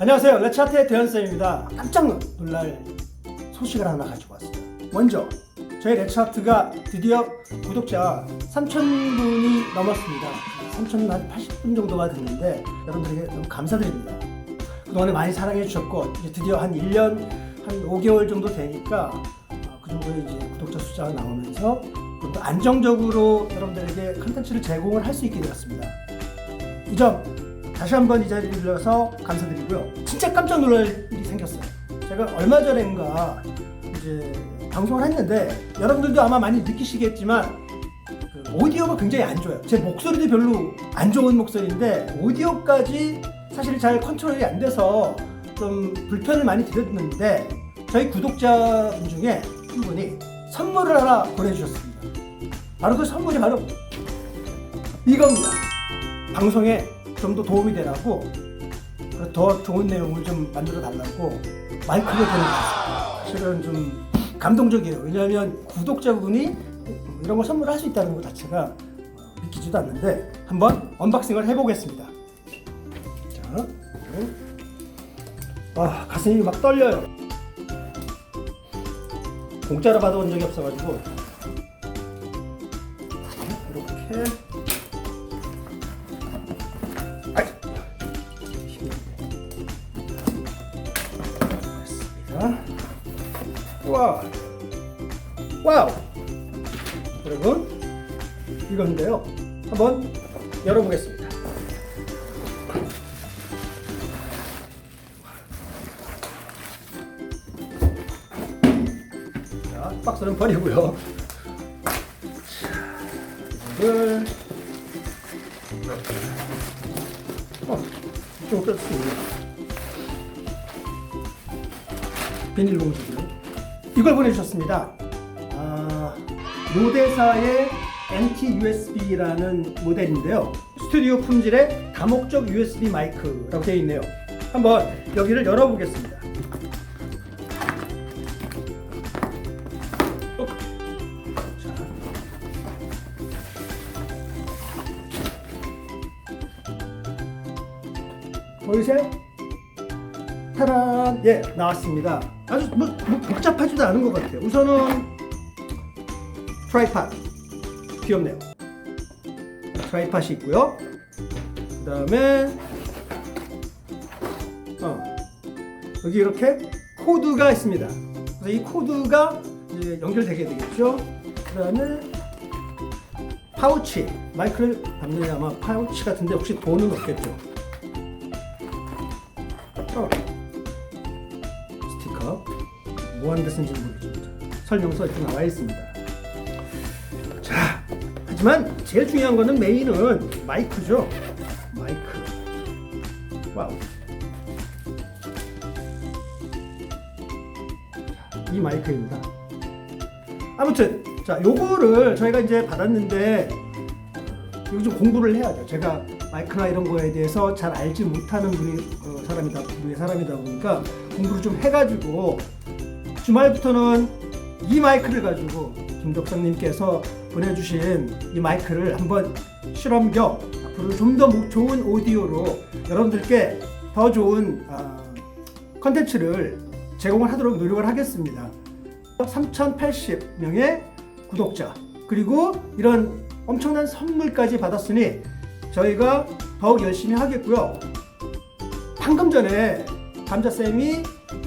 안녕하세요. 레차트의 대현쌤입니다. 깜짝 놀랄 소식을 하나 가지고 왔어요. 먼저 저희 레차트가 드디어 구독자 3,000분이 넘었습니다. 3,080분 정도가 됐는데 여러분들에게 너무 감사드립니다. 그동안에 많이 사랑해 주셨고 이제 드디어 한 1년 한 5개월 정도 되니까 어, 그 정도의 이제 구독자 숫자가 나오면서 안정적으로 여러분들에게 컨텐츠를 제공을 할 수 있게 되었습니다. 이점 다시 한번 이 자리를 빌려서 감사드리고요. 진짜 깜짝 놀랄 일이 생겼어요. 제가 얼마 전인가 이제 방송을 했는데 여러분들도 아마 많이 느끼시겠지만 그 오디오가 굉장히 안 좋아요. 제 목소리도 별로 안 좋은 목소리인데 오디오까지 사실 잘 컨트롤이 안 돼서 좀 불편을 많이 드렸는데 저희 구독자분 중에 한 분이 선물을 하나 보내주셨습니다. 바로 그 선물이 바로 이겁니다. 방송에 좀 더 도움이 되라고 더 좋은 내용을 좀 만들어 달라고 마이크를 보내주셨어요. 실은 좀 감동적이에요. 왜냐하면 구독자분이 이런 걸 선물할 수 있다는 것 자체가 믿기지도 않는데 한번 언박싱을 해보겠습니다. 자, 아 가슴이 막 떨려요. 공짜로 받아온 적이 없어가지고 이렇게 와, 와우. 여러분, 이건데요. 한번 열어보겠습니다. 자, 박스는 버리고요. 자, 이걸 어, 좀 뺐습니다. 비닐봉지를 이걸 보내주셨습니다. 아, 로데사의 NT USB라는 모델인데요. 스튜디오 품질의 다목적 USB 마이크라고 되어 있네요. 한번 여기를 열어보겠습니다. 어. 자. 보이세요? 타란 예 나왔습니다. 아주 뭐, 뭐 복잡하지도 않은 것 같아요. 우선은 트라이팟 귀엽네요. 트라이팟이 있고요. 그 다음에 어, 여기 이렇게 코드가 있습니다. 그래서 이 코드가 이제 연결되게 되겠죠. 그 다음에 파우치 마이크를 담는 아마 파우치 같은데 혹시 돈은 없겠죠. 스티커 뭐 하는 데 쓴지 모르겠습니다. 설명서 이렇게 나와 있습니다. 자, 하지만 제일 중요한 거는 메인은 마이크죠. 마이크. 와우. 이 마이크입니다. 아무튼 자, 요거를 저희가 이제 받았는데 이거 좀 공부를 해야죠. 제가 마이크나 이런 거에 대해서 잘 알지 못하는 분이 어, 사람이다 분의 사람이다 보니까 공부를 좀 해가지고 주말부터는 이 마이크를 가지고 김덕상님께서 보내주신 이 마이크를 한번 실험 겸 앞으로 좀 더 좋은 오디오로 여러분들께 더 좋은 아, 컨텐츠를 제공을 하도록 노력을 하겠습니다. 3,080명의 구독자 그리고 이런 엄청난 선물까지 받았으니 저희가 더욱 열심히 하겠고요. 방금 전에 감자쌤이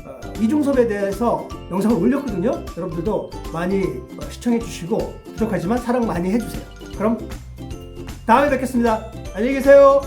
어, 이중섭에 대해서 영상을 올렸거든요. 여러분들도 많이 어, 시청해 주시고 부족하지만 사랑 많이 해주세요. 그럼 다음에 뵙겠습니다. 안녕히 계세요.